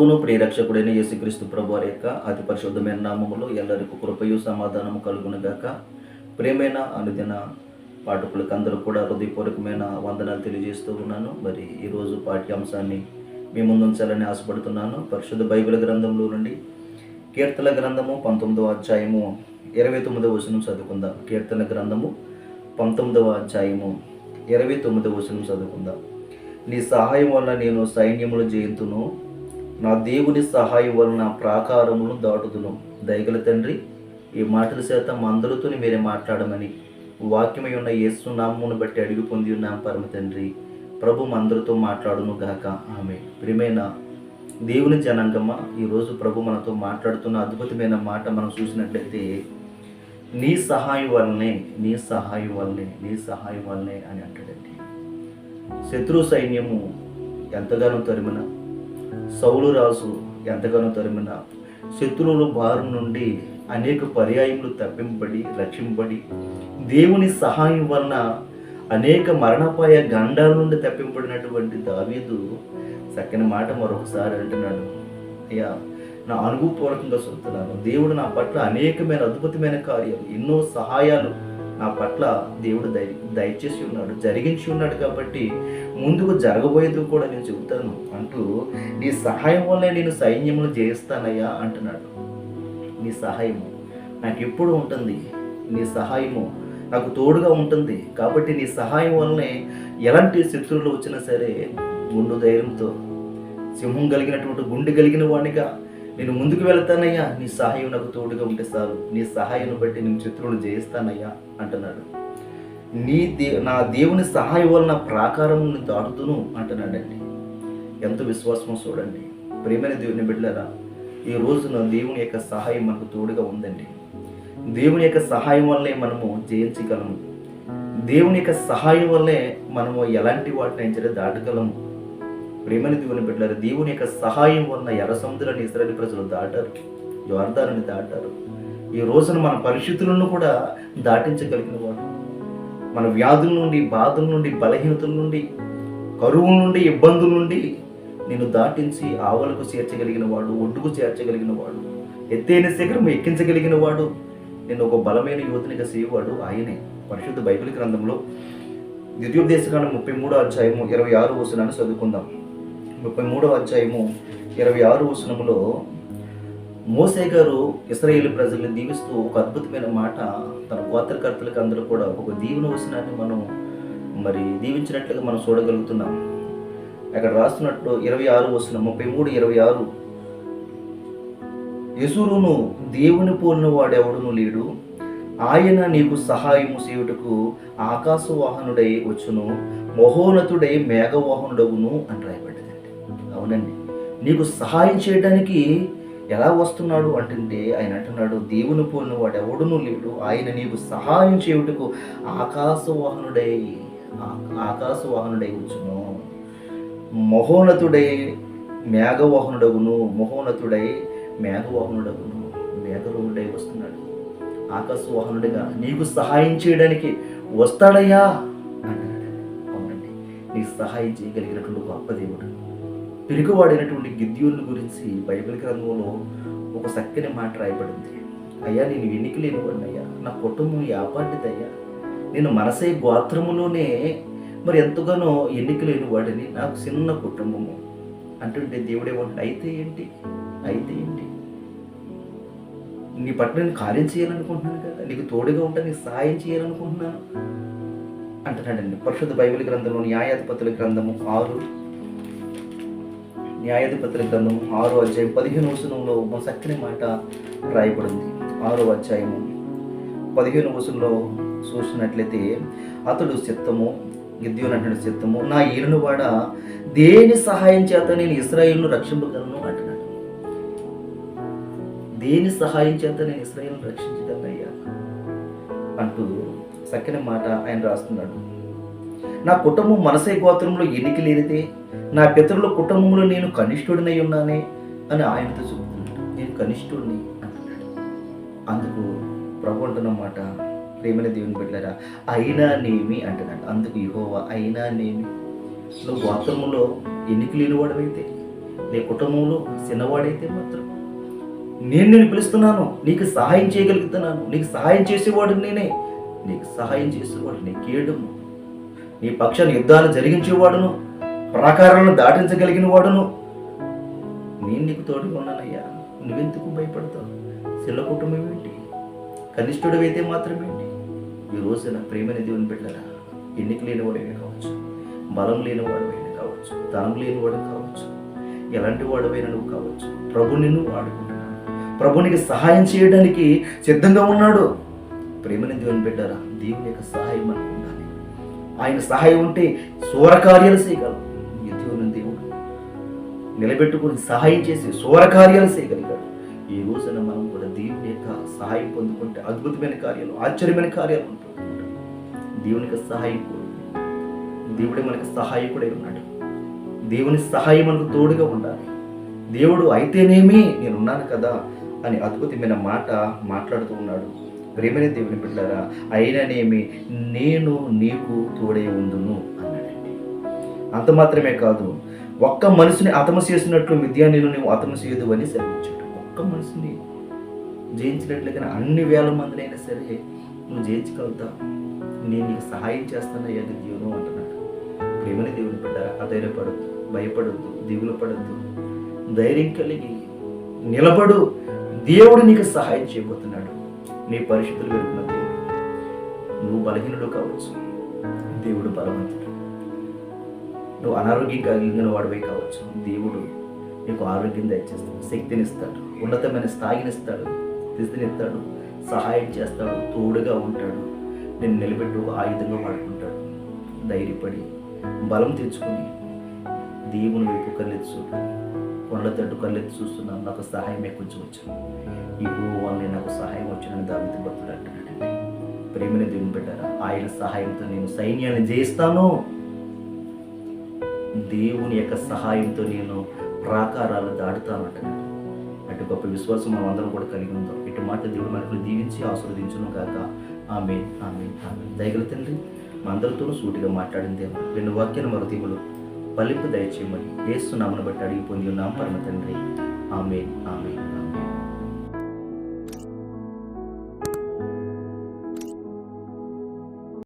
ప్రభువును ప్రియరక్షకుడైన యేసుక్రీస్తు ప్రభు వారి యొక్క అతి పరిశుద్ధమైన నామములో ఎల్లరికూ కృపయు సమాధానము కలుగునుగాక. ప్రేమైన అనుదిన పాఠకులకు అందరూ కూడా హృదయపూర్వకమైన వందనాలు తెలియజేస్తూ ఉన్నాను. మరి ఈరోజు పాఠ్యాంశాన్ని మీ ముందు ఉంచాలని ఆశపడుతున్నాను. పరిశుద్ధ బైబిల్ గ్రంథంలో నుండి కీర్తన గ్రంథము పంతొమ్మిదవ అధ్యాయము ఇరవై తొమ్మిదవ వచనం చదువుకుందాం. కీర్తన గ్రంథము పంతొమ్మిదవ అధ్యాయము ఇరవై తొమ్మిదవ వచనం చదువుకుందాం. నీ సహాయం వల్ల నేను సైన్యములు జయింతును నా దేవుని సహాయం వలన ప్రాకారమును దాటుదును. దయగల తండ్రి ఈ మాటల చేత అందరితోని అందరితో మీరే మాట్లాడమని వాక్యమై ఉన్న యేసు నామమును బట్టి అడిగి పొంది ఉన్నాం పరమ తండ్రి. ప్రభు అందరితో మాట్లాడును గాక. ఆమె ప్రియమైన దేవుని జనాంగమ్మ ఈరోజు ప్రభు మనతో మాట్లాడుతున్న అద్భుతమైన మాట మనం చూసినట్లయితే నీ సహాయం వల్లనే నీ సహాయం వల్లనే నీ సహాయం వల్లనే అని అంటాడండి. శత్రు సైన్యము ఎంతగానో తరిమిన సౌలు రాజు ఎంతగానో తరిమిన శత్రువుల బారు నుండి అనేక పర్యాయములు తప్పింపబడి రక్షింపబడి దేవుని సహాయం వలన అనేక మరణపాయ గండాల నుండి తప్పింపడినటువంటి దావీదు చక్కని మాట మరొకసారి అంటున్నాడు. అయ్యా నా అనుభవపూర్వకంగా చెప్తున్నాను. దేవుడు నా పట్ల అనేకమైన అద్భుతమైన కార్యాలు ఎన్నో సహాయాలు నా పట్ల దేవుడు దయ దయచేసి ఉన్నాడు జరిగించి ఉన్నాడు కాబట్టి ముందుకు జరగబోయేది కూడా నేను చెబుతాను అంటూ నీ సహాయం వల్లే నేను సైన్యములు జయిస్తానయ్యా అంటున్నాడు. నీ సహాయము నాకు ఎప్పుడు ఉంటుంది. నీ సహాయము నాకు తోడుగా ఉంటుంది. కాబట్టి నీ సహాయం వల్లనే ఎలాంటి శత్రువులు వచ్చినా సరే గుండు ధైర్యంతో సింహం కలిగినటువంటి గుండె కలిగిన వాడిగా నేను ముందుకు వెళ్తానయ్యా నీ సహాయం నాకు తోడుగా ఉంటే చాలు. నీ సహాయం బట్టి నేను శత్రువులు జయిస్తానయ్యా అంటున్నాడు. నీ దే నా దేవుని సహాయం వలన ప్రాకారం దాటుతును అంటున్నాడండి. ఎంత విశ్వాసమో చూడండి. ప్రేమైన దేవుని బిడ్డలరా ఈ రోజున దేవుని యొక్క సహాయం మనకు తోడుగా ఉందండి. దేవుని యొక్క సహాయం వల్లే మనము జయించగలము. దేవుని యొక్క సహాయం వల్లే మనము ఎలాంటి వాటిని సరే దాటగలము. ప్రేమని దేవుని పెట్టారు దేవుని యొక్క సహాయం ఉన్న ఎర్ర సముద్రాన్ని ఇస్రాయల్ ప్రజలు దాటారు యోర్దాన్ని దాటారు. ఈ రోజున మన పరిస్థితులను కూడా దాటించగలిగిన వాడు మన వ్యాధుల నుండి బాధల నుండి బలహీనతల నుండి కరువు నుండి ఇబ్బందుల నుండి నేను దాటించి ఆవలకు చేర్చగలిగిన వాడు ఒడ్డుకు చేర్చగలిగిన వాడు ఎత్తైన శిఖరం ఎక్కించగలిగిన వాడు నేను ఒక బలమైన యువతినిగా సేవాడు ఆయనే. పరిశుద్ధ బైబిల్ గ్రంథంలో ద్వితీయోపదేశకాండం ముప్పై మూడో అధ్యాయము ఇరవై ఆరు వచనాన్ని చదువుకుందాం. ముప్పై మూడవ అధ్యాయము ఇరవై ఆరు వచనములో మోసే గారు ఇస్రాయేల్ ప్రజల్ని దీవిస్తూ ఒక అద్భుతమైన మాట తన గోత్రకర్తలకు అందరూ కూడా ఒక దీవెన వచనాన్ని మనం మరి దీవించినట్లుగా మనం చూడగలుగుతున్నాం. అక్కడ రాస్తున్నట్టు ఇరవై ఆరు వచనం ముప్పై మూడు ఇరవై ఆరు. యసురును దేవుని పోలిన వాడెవడును లేడు. ఆయన నీకు సహాయము చేయుటకు ఆకాశవాహనుడై వచ్చును మహోన్నతుడై మేఘవాహనుడవును అని రాయబడింది. అవునండి. నీకు సహాయం చేయడానికి ఎలా వస్తున్నాడు అంటే ఆయన అంటున్నాడు దేవుని పోలిన వాడు ఎవడును లేడు. ఆయన నీకు సహాయం చేయుటకు ఆకాశవాహనుడై ఆకాశవాహనుడై వచ్చును మహోన్నతుడై మేఘవాహనుడగును మహోన్నతుడై మేఘవాహనుడగును మేఘలోనుడై వస్తున్నాడు. ఆకాశవాహనుడిగా నీకు సహాయం చేయడానికి వస్తాడయ్యా అవునండి. నీకు సహాయం చేయగలిగినటువంటి గొప్ప దేవుడు. పిరుగువాడైనటువంటి గిద్యోని గురించి బైబిల్ గ్రంథంలో ఒక చక్కని మాట రాయబడింది. అయ్యా నేను ఎన్నిక అయ్యా. నా కుటుంబం యాపాటిదయ్యా నేను మనసే గోత్రములోనే మరి ఎంతగానో ఎన్నికలేని వాడిని నాకు చిన్న కుటుంబము. అంటుంటే దేవుడేమంటాడు అయితే ఏంటి? అయితే ఏంటి? నీ పట్ల నేను కార్యం చేయాలనుకుంటున్నాను కదా. నీకు తోడుగా ఉంటా నీకు సహాయం చేయాలనుకుంటున్నాను. అంటున్నాడండి. పరిశుద్ధ బైబిల్ గ్రంథంలో న్యాయాధిపతుల గ్రంథము ఆరు న్యాయాధిపతుల గ్రంథము ఆరో అధ్యాయం పదిహేను వచనంలో ఒక చక్కని మాట రాయబడింది. ఆరో అధ్యాయము పదిహేను వచనంలో చూసినట్లయితే అతడు చిత్తము గిద్యోని అంటున్న చిత్తము నా ఈరును వాడ దేని సహాయం చేత నేను ఇస్రాయిల్ను రక్షింపగలను? అంటున్నాడు. దేని సహాయం చేత నేను ఇస్రాయిల్ను రక్షించగలనయ్యా? అంటూ చక్కని మాట ఆయన రాస్తున్నాడు. నా కుటుంబం మనసే గోత్రంలో ఎన్నిక లేనిదే నా పితరుల కుటుంబంలో నేను కనిష్ఠుడినై ఉన్నానే అని ఆయనతో చెబుతున్నాడు. నేను కనిష్ఠుడిని అంటున్నాడు. అందుకు ప్రభు అంటున్నమాట ప్రేమల దేవుని బిడ్డలారా అయినా నేమి అంటున్నాడు. అందుకు ఇహోవా అయినా నేమి. నువ్వు గోత్రములో ఎన్నిక లేనివాడవైతే నీ కుటుంబంలో చిన్నవాడైతే మాత్రం నేను నేను పిలుస్తున్నాను నీకు సహాయం చేయగలుగుతున్నాను నీకు సహాయం చేసేవాడు నేనే నీకు సహాయం చేసేవాడు నీ నీ పక్షాన్ని యుద్ధాలు జరిగించేవాడును ప్రాకారాలను దాటించగలిగిన వాడును. నేను నీకు తోడుగా ఉన్నానయ్యా నువ్వెందుకు భయపడతావు? చిన్న కుటుంబం ఏంటి కనిష్ఠుడు మాత్రమేంటి? ఈ రోజున ప్రేమని దేవుని బిడ్డరా ఎన్నిక లేనివాడైనా కావచ్చు బలం లేనివాడవైనా కావచ్చు ధనం లేనివాడు కావచ్చు ఎలాంటి వాడవైనా నువ్వు కావచ్చు. ప్రభు నిన్ను వాడుకుంటున్నాడు. ప్రభు నీకు సహాయం చేయడానికి సిద్ధంగా ఉన్నాడు. ప్రేమని దేవుని బిడ్డరా దేవుని యొక్క సహాయం మనకు ఆయన సహాయం ఉంటే సూరకార్యాలు చేయగలం ఈ దేవుని దేవుడు నిలబెట్టుకుని సహాయం చేసి సూరకార్యాలు చేయగలిగాడు. ఈ రోజున మనం కూడా దేవుని యొక్క సహాయం పొందుకుంటే అద్భుతమైన కార్యాలు ఆశ్చర్యమైన కార్యాలు ఉంటుంది దేవునికి సహాయం దేవుడే మనకు సహాయకుడై ఉన్నాడు. దేవుని సహాయం మనకు తోడుగా ఉండాలి. దేవుడు అయితేనేమి నేనున్నాను కదా అని అద్భుతమైన మాట మాట్లాడుతూ ఉన్నాడు. ప్రేమైన దేవుని బిడ్డారా అయిననేమి నేను నీకు తోడే ఉందును అన్నాడండి. అంత మాత్రమే కాదు ఒక్క మనిషిని అతమ చేసినట్లు మిథ్యాన్ని నువ్వు అతమ చేయదు అని సెలవించాడు ఒక్క మనిషిని జయించినట్లుగా అన్ని వేల మందినైనా సరే నువ్వు జయించగలుగుతా. నేను నీకు సహాయం చేస్తానయ్యా నీ జీవనం అంటున్నాడు. ప్రేమని దేవుని బిడ్డారా అధైర్యపడద్దు భయపడద్దు దిగులు పడద్దు. ధైర్యం కలిగి నిలబడు దేవుడు నీకు సహాయం చేయబోతున్నాడు. నీ పరిస్థితులు వెరుగున్న దేవుడు. నువ్వు బలహీనుడు కావచ్చు. దేవుడు బలవంతుడు. నువ్వు అనారోగ్యం కలిగిన వాడివై కావచ్చు. దేవుడు నీకు ఆరోగ్యం దయచేస్తాడు శక్తినిస్తాడు ఉన్నతమైన స్థాయినిస్తాడు స్థితినిస్తాడు సహాయం చేస్తాడు తోడుగా ఉంటాడు. నేను నిలబెట్టు ఆయుధంగా వాడుకుంటాడు. ధైర్యపడి బలం తెచ్చుకొని దేవుని వైపు కళ్ళెత్తి చూడు. కొండ తట్టు కళ్ళెత్తి చూస్తున్నాను. నాకు సహాయం కొంచెం వచ్చాను ఈ వల్లే నాకు సహాయం వచ్చినని దావిత భక్తుడు అంటున్నాడండి ప్రేమని దేవుని పెట్టారా ఆయన సహాయంతో నేను సైన్యాన్ని జయిస్తాను. దేవుని యొక్క సహాయంతో నేను ప్రాకారాలు దాటుతాను అంటున్నాడు. అటు గొప్ప విశ్వాసం మనం అందరం కూడా కలిగి ఉందాం. ఇటు మాట దేవుడు మనకు దీవించి ఆశీర్వదించును కాక ఆమె ఆమె ఆమె దయగల తండ్రి మా అందరితోనూ సూటిగా మాట్లాడిందే రెండు వాక్యాన్ని మరో తీవులు పలింపు దయచేయమని ఏస్తున్నామని బట్టి అడిగి పొంది ఉన్నాం పరమ తండ్రి. ఆమె ఆమె ఆమె